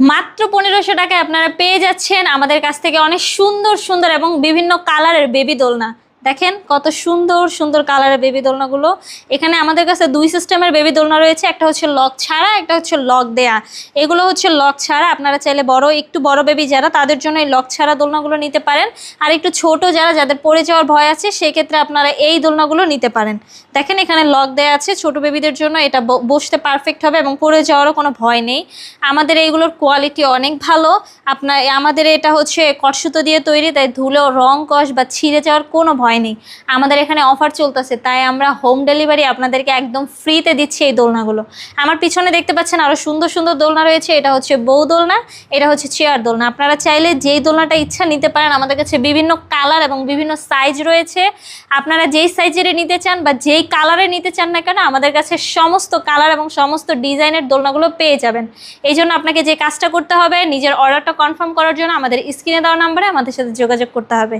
মাত্র পনেরোশো টাকায় আপনারা পেয়ে যাচ্ছেন আমাদের কাছ থেকে অনেক সুন্দর সুন্দর এবং বিভিন্ন কালারের বেবি দোলনা। দেখেন কত সুন্দর সুন্দর কালারের বেবি দোলনাগুলো। এখানে আমাদের কাছে দুই সিস্টেমের বেবি দোলনা রয়েছে, একটা হচ্ছে লক ছাড়া, একটা হচ্ছে লক দেয়া। এগুলো হচ্ছে লক ছাড়া, আপনারা চাইলে বড়, একটু বড় বেবি যারা, তাদের জন্য এই লক ছাড়া দোলনাগুলো নিতে পারেন। আর একটু ছোট যারা, যাদের পড়ে যাওয়ার ভয় আছে সেই ক্ষেত্রে আপনারা এই দোলনাগুলো নিতে পারেন। দেখেন এখানে লক দেয়া আছে, ছোট বেবিদের জন্য এটা বসতে পারফেক্ট হবে এবং পড়ে যাওয়ারও কোনো ভয় নেই। আমাদের এইগুলোর কোয়ালিটি অনেক ভালো। আপনার, আমাদের এটা হচ্ছে কটসুতো দিয়ে তৈরি, তাই ধুলো, রং কষ বা ছিঁড়ে যাওয়ার কোনো ভয় নেই আমাদের এখানে অফার চলতেছে, তাই আমরা হোম ডেলিভারি আপনাদেরকে একদম ফ্রিতে দিচ্ছি এই দোলনাগুলো। আমার পিছনে দেখতে পাচ্ছেন আরও সুন্দর সুন্দর দোলনা রয়েছে, এটা হচ্ছে বউ দোলনা, এটা হচ্ছে চেয়ার দোলনা। আপনারা চাইলে যেই দোলনাটা ইচ্ছা নিতে পারেন, আমাদের কাছে বিভিন্ন কালার এবং বিভিন্ন সাইজ রয়েছে। আপনারা যেই সাইজের নিতে চান বা যেই কালারে নিতে চান না কেন, আমাদের কাছে সমস্ত কালার এবং সমস্ত ডিজাইনের দোলনাগুলো পেয়ে যাবেন। এই জন্য আপনাকে যে কাজটা করতে হবে, নিজের অর্ডারটা কনফার্ম করার জন্য আমাদের স্ক্রিনে দেওয়া নাম্বারে আমাদের সাথে যোগাযোগ করতে হবে।